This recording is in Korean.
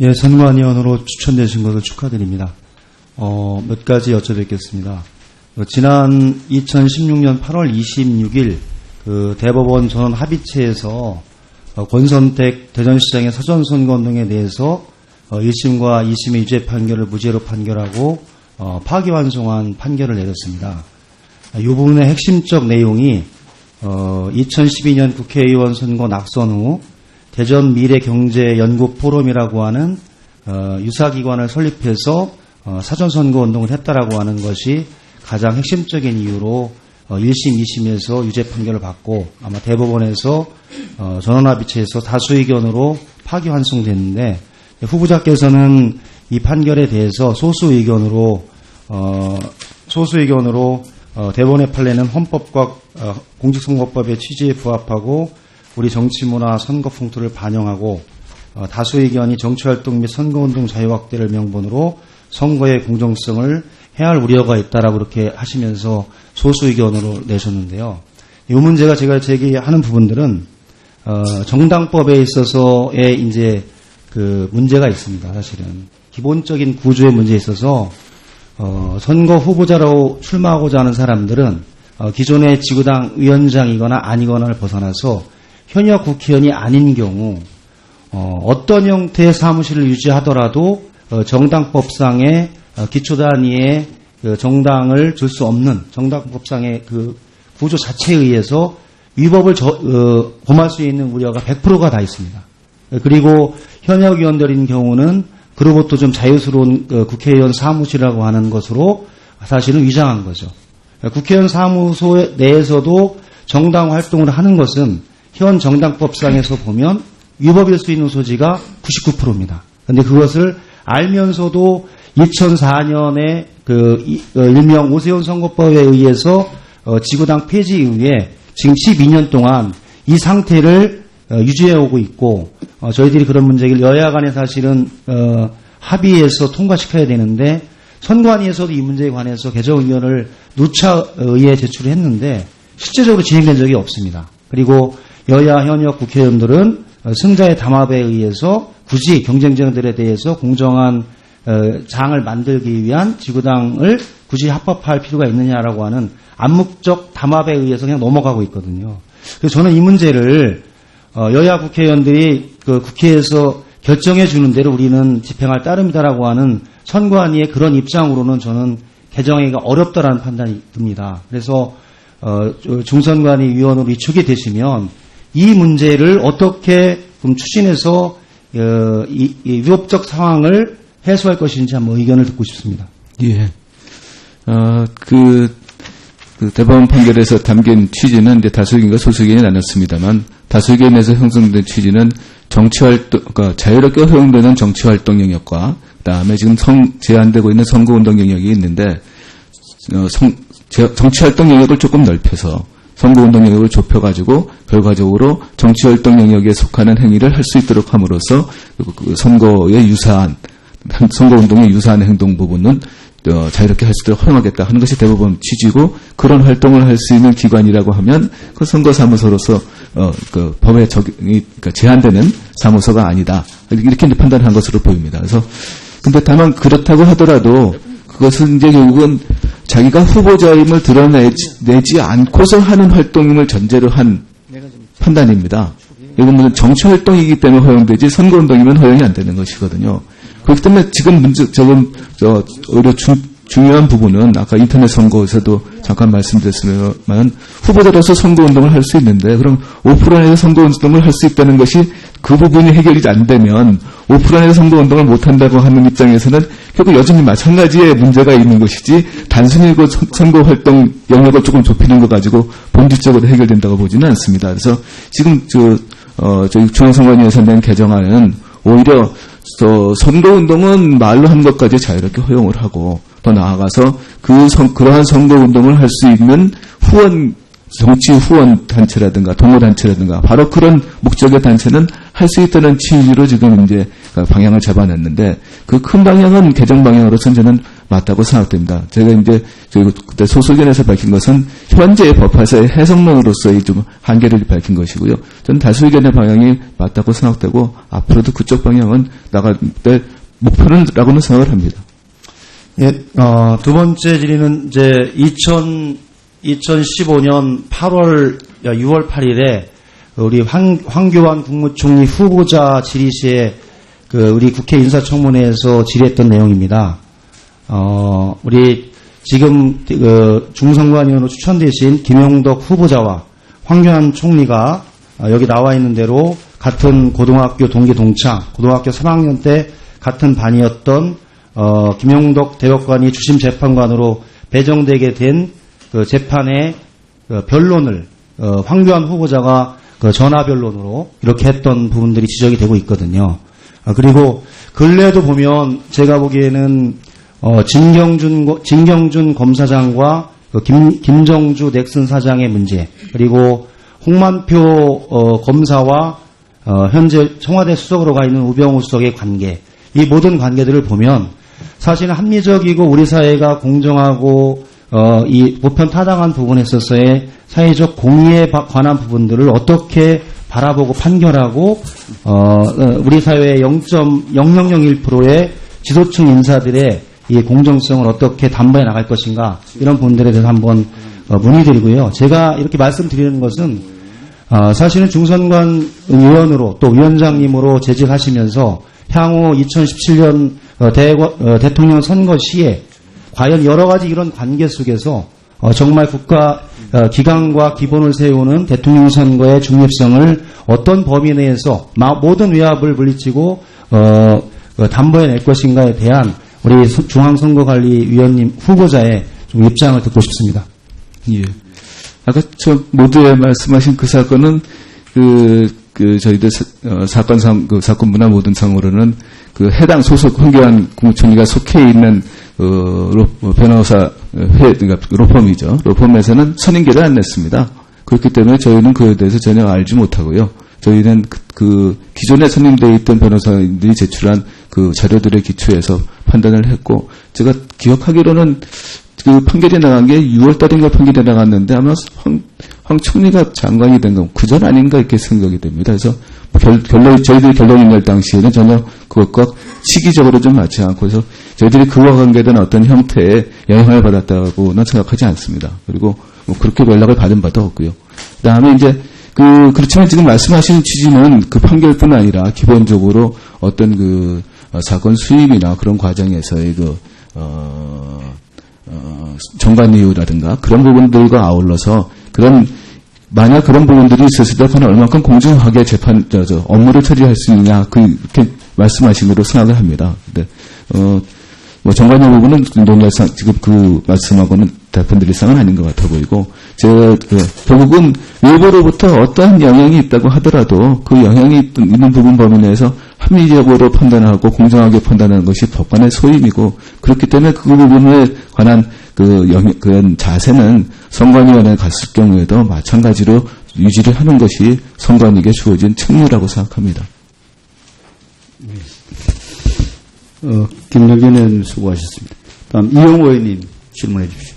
예, 선관위원으로 추천되신 것을 축하드립니다. 어, 몇 가지 여쭤뵙겠습니다. 어, 지난 2016년 8월 26일 그 대법원 전원 합의체에서 어, 권선택 대전시장의 사전선거 운동에 대해서 어, 1심과 2심의 유죄 판결을 무죄로 판결하고 어, 파기환송한 판결을 내렸습니다. 이 부분의 핵심적 내용이 어, 2012년 국회의원 선거 낙선 후 대전 미래 경제 연구 포럼이라고 하는 어, 유사기관을 설립해서 어, 사전선거 운동을 했다라고 하는 것이 가장 핵심적인 이유로 어, 1심, 2심에서 유죄 판결을 받고 아마 대법원에서 어, 전원합의체에서 다수 의견으로 파기환송됐는데 후보자께서는 이 판결에 대해서 소수 의견으로 어, 소수 의견으로 어, 대법원의 판례는 헌법과 어, 공직선거법의 취지에 부합하고 우리 정치 문화 선거 풍토를 반영하고 어, 다수 의견이 정치활동 및 선거운동 자유 확대를 명분으로 선거의 공정성을 해할 우려가 있다라고 그렇게 하시면서 소수 의견으로 내셨는데요. 이 문제가 제가 제기하는 부분들은 어, 정당법에 있어서의 이제 그 문제가 있습니다. 사실은 기본적인 구조의 문제에 있어서 어, 선거 후보자로 출마하고자 하는 사람들은 어, 기존의 지구당 위원장이거나 아니거나를 벗어나서 현역 국회의원이 아닌 경우 어, 떤 형태의 사무실을 유지하더라도 어, 정당법상의 어, 기초 단위의 그 정당을 줄 수 없는 정당법상의 그 구조 자체에 의해서 위법을 저, 어, 범할 수 있는 우려가 100%가 다 있습니다. 그리고 현역 의원들인 경우는 그로부터 좀 자유스러운 어, 국회의원 사무실이라고 하는 것으로 사실은 위장한 거죠. 국회의원 사무소 내에서도 정당 활동을 하는 것은 현 정당법상에서 보면 위법일 수 있는 소지가 99%입니다. 그런데 그것을 알면서도 2004년에 그 이- 어, 일명 오세훈 선거법에 의해서 어, 지구당 폐지 이후에 지금 12년 동안 이 상태를 어, 유지해 오고 있고 어, 저희들이 그런 문제를 여야 간에 사실은 어, 합의해서 통과시켜야 되는데 선관위에서도 이 문제에 관해서 개정 의견을 누차 의회에 제출했는데 실제적으로 진행된 적이 없습니다. 그리고 여야 현역 국회의원들은 어, 승자의 담합에 의해서 굳이 경쟁자들에 대해서 공정한 어, 장을 만들기 위한 지구당을 굳이 합법화할 필요가 있느냐라고 하는 암묵적 담합에 의해서 그냥 넘어가고 있거든요. 그래서 저는 이 문제를 어, 여야 국회의원들이 그 국회에서 결정해 주는 대로 우리는 집행할 따름이다라고 하는 선관위의 그런 입장으로는 저는 개정하기가 어렵다라는 판단이 듭니다. 그래서 중선관위 위원으로 위촉이 되시면 이 문제를 어떻게 좀 추진해서 어, 이, 이 위법적 상황을 해소할 것인지 한번 의견을 듣고 싶습니다. 예. 어, 그, 그 대법원 판결에서 담긴 취지는 이제 다수의견과 소수의견이 나눴습니다만 다수의견에서 형성된 취지는 정치활동, 그러니까 자유롭게 허용되는 정치활동 영역과 그다음에 지금 성, 제한되고 있는 선거운동 영역이 있는데 어, 성, 제- 정치활동 영역을 조금 넓혀서 선거운동 영역을 좁혀가지고 결과적으로 정치활동 영역에 속하는 행위를 할 수 있도록 함으로써 그- 그 선거에 유사한 선거운동에 유사한 행동 부분은 어, 자유롭게 할 수 있도록 허용하겠다 하는 것이 대법원 취지고 그런 활동을 할 수 있는 기관이라고 하면 그 선거사무소로서 어, 그 법에 적용이 그러니까 제한되는 사무소가 아니다 이렇게 판단한 것으로 보입니다. 그래서 근데 다만 그렇다고 하더라도 그것은 이제 결국은 자기가 후보자임을 드러내지 내지 않고서 하는 활동임을 전제로 한 판단입니다. 이건 무슨 정치 활동이기 때문에 허용되지 선거 운동이면 허용이 안 되는 것이거든요. 그렇기 때문에 지금 문제 저건 저 오히려 주, 중요한 부분은 아까 인터넷 선거에서도 잠깐 말씀드렸습니다만 후보자로서 선거 운동을 할 수 있는데 그럼 오프라인에서 선거 운동을 할 수 있다는 것이 그 부분이 해결이 안 되면 오프라인에서 선거 운동을 못 한다고 하는 입장에서는 결국 여전히 마찬가지의 문제가 있는 것이지 단순히 그 선- 선거 활동 영역을 조금 좁히는 거 가지고 본질적으로 해결된다고 보지는 않습니다. 그래서 지금 저, 어, 저희 중앙선관위에서 낸 개정안은 오히려 저 선거운동은 말로 하는 것까지 자유롭게 허용을 하고 더 나아가서 그 선, 그러한 선거 운동을 할 수 있는 후원 정치 후원 단체라든가 동호 단체라든가 바로 그런 목적의 단체는 할 수 있다는 취지로 지금 이제 방향을 잡아냈는데 그 큰 방향은 개정 방향으로서는 저는 맞다고 생각됩니다. 제가 이제 저희 그때 소수견에서 밝힌 것은 현재의 법화사의 해석론으로서의 좀 한계를 밝힌 것이고요. 저는 다수의견의 방향이 맞다고 생각되고 앞으로도 그쪽 방향은 나갈 때 목표는라고는 생각을 합니다. 예, 어, 두 번째 질의는 이제 2000, 2015년 8월, 6월 8일에 우리 황, 황교안 국무총리 후보자 질의 시에 그 우리 국회 인사청문회에서 질의했던 내용입니다. 어, 우리 지금 그 중선관 위원으로 추천되신 김용덕 후보자와 황교안 총리가 어, 여기 나와 있는 대로 같은 고등학교 동기 동창, 고등학교 3학년 때 같은 반이었던 어, 김용덕 대법관이 주심 재판관으로 배정되게 된 그 재판의 그 변론을 어, 황교안 후보자가 그 전화 변론으로 이렇게 했던 부분들이 지적이 되고 있거든요. 아, 그리고 근래에도 보면 제가 보기에는 어, 진경준 고- 진경준 검사장과 그 김, 김정주 넥슨 사장의 문제 그리고 홍만표 어, 검사와 어, 현재 청와대 수석으로 가 있는 우병우 수석의 관계 이 모든 관계들을 보면 사실은 합리적이고 우리 사회가 공정하고 어, 이 보편 타당한 부분에 있어서의 사회적 공의에 바- 관한 부분들을 어떻게 바라보고 판결하고 어, 어, 우리 사회의 0.0001%의 지도층 인사들의 이 공정성을 어떻게 담보해 나갈 것인가 이런 부분들에 대해서 한번 어, 문의드리고요. 제가 이렇게 말씀드리는 것은 어, 사실은 중선관 의원으로 또 위원장님으로 재직하시면서 향후 2017년 어, 대거- 어, 대통령 선거 시에 과연 여러 가지 이런 관계 속에서 어, 정말 국가 어, 기강과 기본을 세우는 대통령 선거의 중립성을 어떤 범위 내에서 마- 모든 외압을 물리치고 어, 어, 담보해 낼 것인가에 대한 우리 소- 중앙선거관리위원님 후보자의 좀 입장을 듣고 싶습니다. 예. 아까 저 모두에 말씀하신 그 사건은 그, 그 저희들 사, 어, 사건 상 그 사건 문화 모든 상으로는 그 해당 소속 황교안 국무총리가 속해 있는 어, 로, 어, 변호사 회 그러니까 로펌이죠. 로펌에서는 선임계를 안 냈습니다. 그렇기 때문에 저희는 그에 대해서 전혀 알지 못하고요. 저희는 그, 그 기존에 선임되어 있던 변호사들이 제출한 그 자료들의 기초에서 판단을 했고 제가 기억하기로는 그 판결이 나간 게 6월 달인가 판결이 나갔는데 아마 황, 황 총리가 장관이 된 건 그전 아닌가 이렇게 생각이 됩니다. 그래서 결, 결론, 저희들이 결론이 날 당시에는 전혀 그것과 시기적으로 좀 맞지 않고 그래서 저희들이 그와 관계된 어떤 형태의 영향을 받았다고는 생각하지 않습니다. 그리고 뭐 그렇게 연락을 받은 바도 없고요. 그 다음에 이제 그, 그렇지만 지금 말씀하시는 취지는 그 판결뿐 아니라 기본적으로 어떤 그 어, 사건 수임이나 그런 과정에서의 그, 어, 어, 정관 이유라든가 그런 부분들과 아울러서 그런 만약 그런 부분들이 있었을 때 그건 얼마큼 공정하게 재판 저, 저, 업무를 처리할 수 있느냐 그렇게 말씀하신 거로 생각을 합니다. 근데 어, 뭐 정관용 부분은 논의상 지금 그 말씀하고는 답변드릴 상은 아닌 것 같아 보이고 제가 그 결국은 외부로부터 어떠한 영향이 있다고 하더라도 그 영향이 있- 있는 부분 범위 내에서 합리적으로 판단하고 공정하게 판단하는 것이 법관의 소임이고 그렇기 때문에 그 부분에 관한 그 영, 그런 자세는 선관위원회에 갔을 경우에도 마찬가지로 유지를 하는 것이 선관위에게 주어진 책무라고 생각합니다. 어, 김정진 의원님 수고하셨습니다. 다음 이용호 의원님 질문해 주십시오.